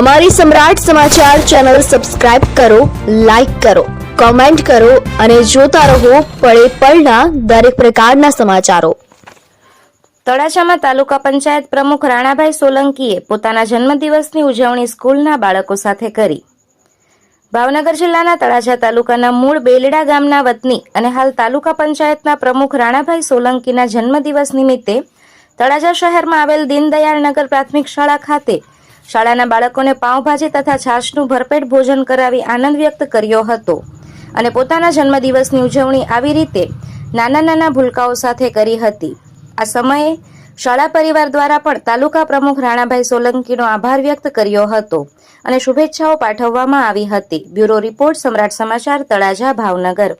અમારી સમ્રાટ સમાચાર channel subscribe કરો, લાઇક કરો, કોમેન્ટ કરો અને જોતા રહો પળે પળના દરેક પ્રકારના સમાચારો. તળાજામાં તાલુકા પંચાયત પ્રમુખ રાણાભાઈ સોલંકીએ પોતાના જન્મદિવસની ઉજવણી સ્કૂલના બાળકો સાથે કરી. ભાવનગર જિલ્લાના તળાજા તાલુકાના મૂળ બેલડા ગામના વતની અને હાલ તાલુકા પંચાયતના પ્રમુખ રાણાભાઈ સોલંકીના જન્મદિવસ નિમિત્તે તળાજા શહેરમાં આવેલ દીનદયાળ નગર પ્રાથમિક શાળા ખાતે શાળાના બાળકોને પાઉંભાજી તથા છાશનું ભરપેટ ભોજન કરાવી આનંદ વ્યક્ત કર્યો હતો. અને પોતાના જન્મદિવસની ઉજવણી આવી રીતે નાના નાના ભૂલકાઓ સાથે કરી હતી. આ સમયે શાળા પરિવાર દ્વારા પણ તાલુકા પ્રમુખ રાણાભાઈ સોલંકીનો આભાર વ્યક્ત કર્યો હતો અને શુભેચ્છાઓ પાઠવવામાં આવી હતી. બ્યુરો રિપોર્ટ સમ્રાટ સમાચાર તળાજા ભાવનગર.